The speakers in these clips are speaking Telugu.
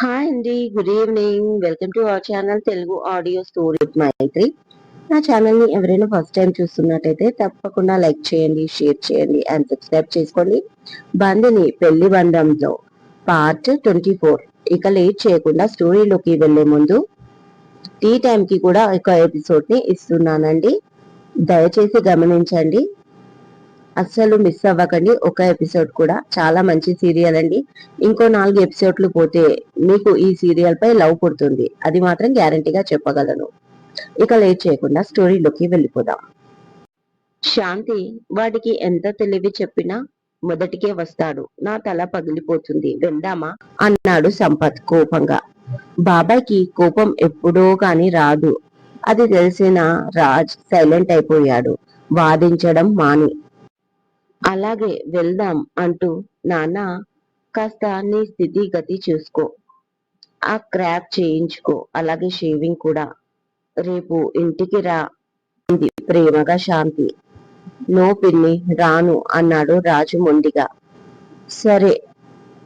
హాయ్ అండి good evening welcome to our channel Telugu audio story Maithri నా ఛానల్ని ఎవరైనా ఫస్ట్ టైం చూస్తున్నట్టయితే తప్పకుండా లైక్ చేయండి షేర్ చేయండి అండ్ సబ్స్క్రైబ్ చేసుకోండి. బందిని పెళ్ళి బంధంతో పార్ట్ ట్వంటీ ఫోర్ ఇక లేట్ చేయకుండా స్టోరీలోకి వెళ్ళే ముందు టీ టైంకి కూడా ఒక ఎపిసోడ్ని ఇస్తున్నానండి. దయచేసి గమనించండి. అస్సలు మిస్ అవ్వకండి. ఒక ఎపిసోడ్ కూడా. చాలా మంచి సీరియల్ అండి. ఇంకో నాలుగు ఎపిసోడ్లు పోతే మీకు ఈ సీరియల్ పై లవ్ పుడుతుంది. అది మాత్రం గ్యారంటీగా చెప్పగలను. ఇక లేట్ చేయకుండా స్టోరీలోకి వెళ్ళిపోదాం. శాంతి వాడికి ఎంత తెలివి చెప్పినా మొదటికే వస్తాడు. నా తల పగిలిపోతుంది. వెళ్దామా? అన్నాడు సంపత్ కోపంగా. బాబాయ్కి కోపం ఎప్పుడో కాని రాదు. అది తెలిసిన రాజ్ సైలెంట్ అయిపోయాడు. వాదించడం మాని అలాగే వెళ్దాం అంటూ నాన్న కాస్త నీ స్థితి గతి చూసుకో. ఆ క్రాప్ చేయించుకో. అలాగే షేవింగ్ కూడా. రేపు ఇంటికి రా ప్రేమగా శాంతి. నో పిన్ని రాను అన్నాడు రాజు మొండిగా. సరే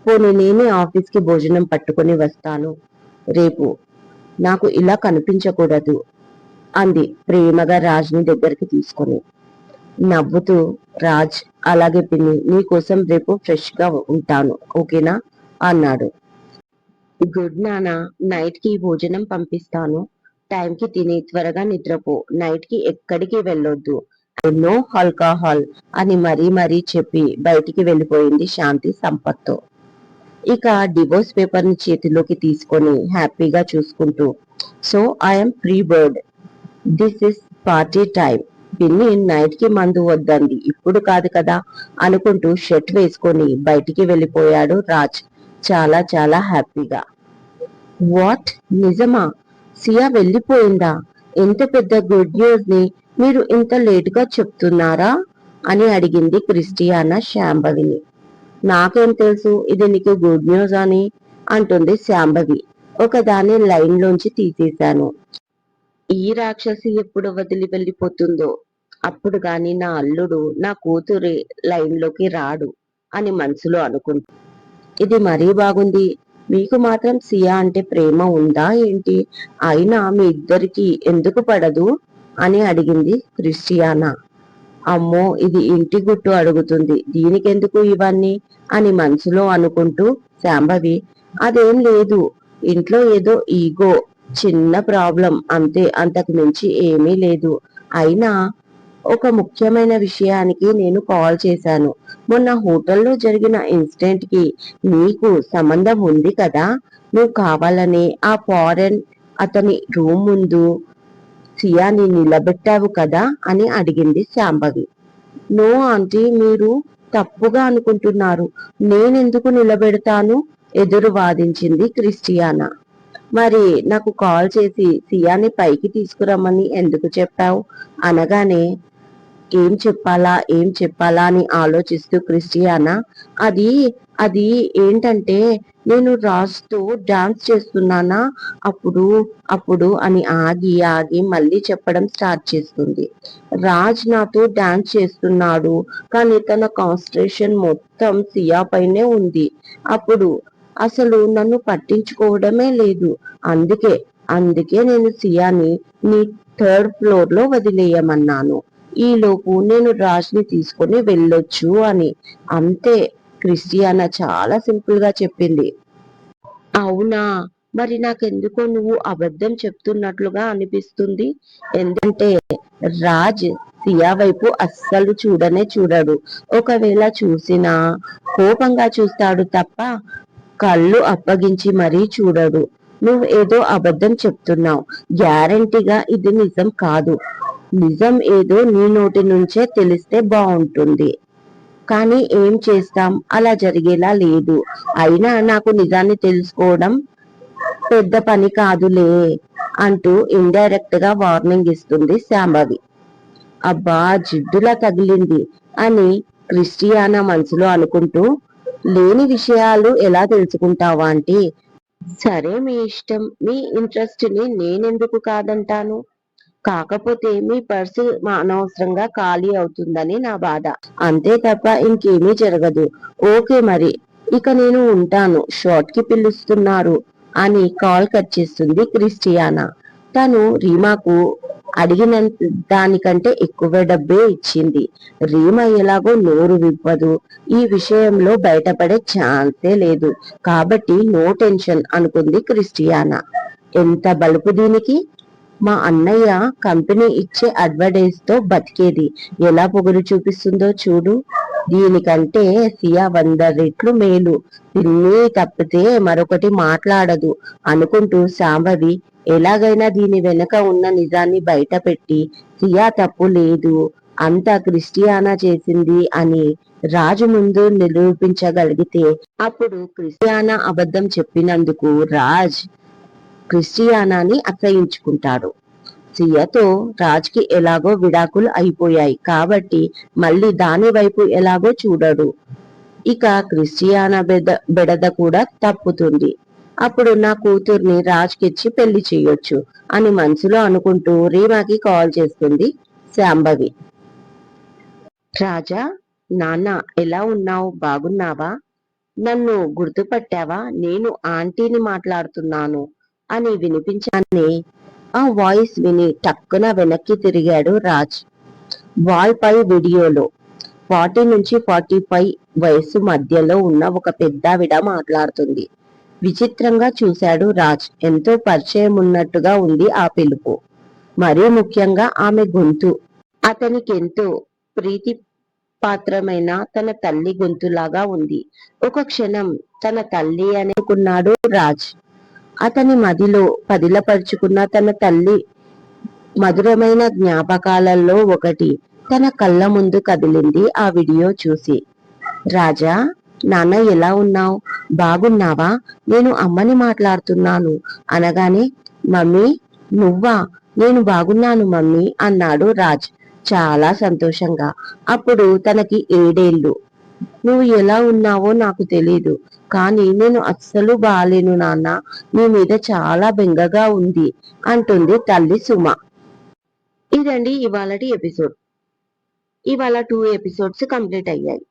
పోనీ నేనే ఆఫీస్కి భోజనం పట్టుకొని వస్తాను. రేపు. నాకు ఇలా కనిపించకూడదు అంది ప్రేమగా రాజుని దగ్గరికి తీసుకొని. నవ్వుతూ రాజ్ అలాగే పిన్ని నీకోసం రేపు ఫ్రెష్గా ఉంటాను ఓకేనా? అన్నాడు. గుడ్ నానా నైట్కి భోజనం పంపిస్తాను. టైం కి తిని త్వరగా నిద్రపో నైట్కి ఎక్కడికి వెళ్ళొద్దు. నో ఆల్కహాల్ అని మరీ మరీ చెప్పి బయటికి వెళ్ళిపోయింది శాంతి సంపత్తో. ఇక డివోర్స్ పేపర్ని చేతిలోకి తీసుకొని హ్యాపీగా చూసుకుంటూ so I'm free bird. This is party time పిన్ని నైట్కి మందు వద్దంది. ఇప్పుడు కాదు కదా అనుకుంటూ షర్ట్ వేసుకొని బయటికి వెళ్ళిపోయాడు రాజ్. చాలా చాలా హ్యాపీగా. వాట్? నిజమా? సియా వెళ్ళిపోయిందా? ఎంత పెద్ద గుడ్ న్యూస్ని మీరు ఇంత లేట్గా చెప్తున్నారా? అని అడిగింది క్రిస్టియానా శాంభవిని. నాకేం తెలుసు? ఇది నీకు గుడ్ న్యూస్ అని అంటుంది శాంభవి. ఒకదాని లైన్లోంచి తీసేశాను. ఈ రాక్షసి ఎప్పుడు వదిలి వెళ్ళిపోతుందో? అప్పుడు గాని నా అల్లుడు నా కూతురి లైన్లోకి రాడు అని మనసులో అనుకుంటు. ఇది మరీ బాగుంది. మీకు మాత్రం సియా అంటే ప్రేమ ఉందా ఏంటి? అయినా మీ ఇద్దరికి ఎందుకు పడదు? అని అడిగింది క్రిస్టియానా. అమ్మో ఇది ఇంటి గుట్టు అడుగుతుంది. దీనికెందుకు ఇవన్నీ? అని మనసులో అనుకుంటూ శాంభవి అదేం లేదు. ఇంట్లో ఏదో ఈగో చిన్న ప్రాబ్లం అంతే అంతకు మించి ఏమీ లేదు. అయినా ఒక ముఖ్యమైన విషయానికి నేను కాల్ చేశాను. మొన్న హోటల్లో జరిగిన ఇన్సిడెంట్కి నీకు సంబంధం ఉంది కదా? నువ్వు కావాలని ఆ ఫారెన్ అతని రూమ్ ముందు సియాని నిలబెట్టావు కదా? అని అడిగింది శాంభవి. నో ఆంటీ మీరు తప్పుగా అనుకుంటున్నారు. నేనెందుకు నిలబెడతాను? ఎదురు వాదించింది క్రిస్టియానా. మరి నాకు కాల్ చేసి సియాని పైకి తీసుకురమ్మని ఎందుకు చెప్పావు? అనగానే ఏం చెప్పాలా ఏం చెప్పాలా? అని ఆలోచిస్తూ క్రిస్టియానా అది అది ఏంటంటే నేను రాస్తూ డాన్స్ చేస్తున్నానా? అప్పుడు అప్పుడు అని ఆగి ఆగి మళ్ళీ చెప్పడం స్టార్ట్ చేస్తుంది. రాజ్ నాతో డాన్స్ చేస్తున్నాడు కానీ తన కాన్సన్ట్రేషన్ మొత్తం సియా పైనే ఉంది. అప్పుడు అసలు నన్ను పట్టించుకోవడమే లేదు. అందుకే అందుకే నేను సియాని నీ థర్డ్ ఫ్లోర్లో వదిలేయమన్నాను. ఈలోపు నేను రాజ్ని తీసుకొని వెళ్ళొచ్చు అని. అంతే క్రిస్టియానా చాలా సింపుల్గా చెప్పింది. అవునా? మరి నాకెందుకో నువ్వు అబద్ధం చెప్తున్నట్లుగా అనిపిస్తుంది. ఎందుకంటే రాజ్ సియా వైపు అస్సలు చూడనే చూడడు. ఒకవేళ చూసినా కోపంగా చూస్తాడు తప్ప కళ్ళు అప్పగించి మరీ చూడడు. నువ్వు ఏదో అబద్ధం చెప్తున్నావు. గ్యారంటీగా ఇది నిజం కాదు. నిజం ఏదో నీ నోటి నుంచే తెలిస్తే బాగుంటుంది కానీ ఏం చేస్తాం? అలా జరిగేలా లేదు. అయినా నాకు నిజాన్ని తెలుసుకోవడం పెద్ద పని కాదులే అంటూ ఇండైరెక్ట్గా వార్నింగ్ ఇస్తుంది శాంభవి. అబ్బా జిడ్డులా తగిలింది అని క్రిస్టియానా మనసులో అనుకుంటూ లేని విషయాలు ఎలా తెలుసుకుంటావా అంటే సరే మీ ఇష్టం. మీ ఇంట్రెస్ట్ని నేనెందుకు కాదంటాను? కాకపోతే మీ పర్సు అనవసరంగా ఖాళీ అవుతుందని నా బాధ. అంతే తప్ప ఇంకేమీ జరగదు. ఓకే మరి. ఇక నేను ఉంటాను. షార్ట్కి పిలుస్తున్నారు. అని కాల్ కట్ చేస్తుంది క్రిస్టియానా. తను రీమాకు అడిగిన దానికంటే ఎక్కువ డబ్బే ఇచ్చింది. రీమ ఎలాగో నోరు విప్పదు. ఈ విషయంలో బయటపడే ఛాన్సే లేదు. కాబట్టి నో టెన్షన్ అనుకుంది క్రిస్టియానా. ఎంత బలుపు దీనికి? మా అన్నయ్య కంపెనీ ఇచ్చే అడ్వర్టైజ్తో బతికేది. ఎలా పొగరు చూపిస్తుందో చూడు. దీనికంటే సియా వంద రెట్లు మేలు. పిన్ని తప్పితే మరొకటి మాట్లాడదు అనుకుంటూ సాంబవి ఎలాగైనా దీని వెనుక ఉన్న నిజాన్ని బయటపెట్టి సియా తప్పు లేదు అంతా క్రిస్టియానా చేసింది అని రాజు ముందు నిరూపించగలిగితే అప్పుడు క్రిస్టియానా అబద్ధం చెప్పినందుకు రాజ్ క్రిస్టియానాని అసహించుకుంటాడు. సియతో రాజ్కి ఎలాగో విడాకులు అయిపోయాయి కాబట్టి మళ్ళీ దాని వైపు ఎలాగో చూడడు. ఇక క్రిస్టియానా బెద బెడద కూడా తప్పుతుంది. అప్పుడు నా కూతుర్ని రాజ్కిచ్చి పెళ్ళి చేయొచ్చు అని మనసులో అనుకుంటూ రీమాకి కాల్ చేస్తుంది శాంభవి. రాజా నాన్న ఎలా ఉన్నావు? బాగున్నావా? నన్ను గుర్తుపట్టావా? నేను ఆంటీని మాట్లాడుతున్నాను అని వినిపించాన్ని ఆ వాయిస్ విని టక్కున వెనక్కి తిరిగాడు రాజ్. వాల్ పై వీడియోలో ఫార్టీ నుంచి ఫార్టీ ఫైవ్ వయసు మధ్యలో ఉన్న ఒక పెద్దావిడ మాట్లాడుతుంది. విచిత్రంగా చూశాడు రాజ్. ఎంతో పరిచయం ఉన్నట్టుగా ఉంది ఆ పిలుపు. మరీ ముఖ్యంగా ఆమె గొంతు. అతనికి ఎంతో ప్రీతి పాత్రమైన తన తల్లి గొంతులాగా ఉంది. ఒక క్షణం తన తల్లి అనుకున్నాడు రాజ్. అతని మదిలో పదిలపరుచుకున్న తన తల్లి మధురమైన జ్ఞాపకాలలో ఒకటి తన కళ్ళ ముందు కదిలింది ఆ వీడియో చూసి. రాజా నాన్న ఎలా ఉన్నావు? బాగున్నావా? నేను అమ్మని మాట్లాడుతున్నాను. అనగానే మమ్మీ నువ్వా? నేను బాగున్నాను మమ్మీ అన్నాడు రాజ్. చాలా సంతోషంగా. అప్పుడు తనకి ఏడేళ్ళు. నువ్వు ఎలా ఉన్నావో నాకు తెలీదు. కానీ నేను అస్సలు బాలేను నాన్న. నీ మీద చాలా బెంగగా ఉంది అంటుంది తల్లి సుమ. ఇదండి ఇవాళటి ఎపిసోడ్. ఇవాళ టూ ఎపిసోడ్స్ కంప్లీట్ అయ్యాయి.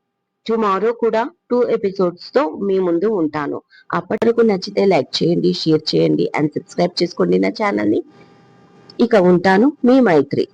టుమారో కూడా టూ ఎపిసోడ్స్తో మీ ముందు ఉంటాను. అప్పటి వరకు నచ్చితే లైక్ చేయండి షేర్ చేయండి అండ్ సబ్స్క్రైబ్ చేసుకోండి నా ఛానల్ని ఇక ఉంటాను మీ మైత్రి.